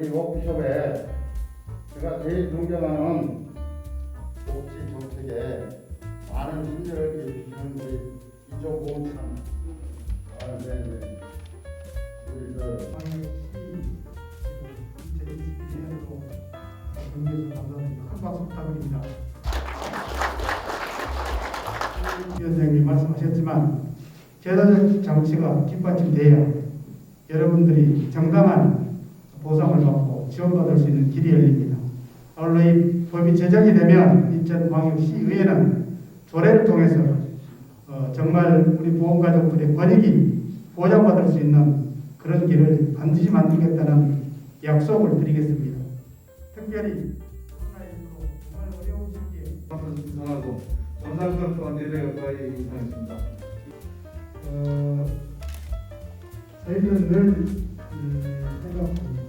이 워크숍에 제가 제일 존경하는 복지 정책에 많은 힘들을 기울이시는 우리 이종공 참 아, 네, 네. 우리 그큰 박수 부탁드립니다. 위원장님 말씀하셨지만 제도적 장치가 뒷받침돼야 여러분들이 정당한 보상을 받고 지원받을 수 있는 길이 열립니다. 아울러 이 법이 제정이 되면 인천광역시의회는 조례를 통해서 어, 정말 우리 보험가족들의 권익이 보장받을 수 있는 그런 길을 반드시 만들겠다는 약속을 드리겠습니다. 특별히 코로나19로 정말 어려운 시기에 이상하고 정상선 또한 내려가 거의 이상했습니다. 어, 저희는 늘 음, 생각하고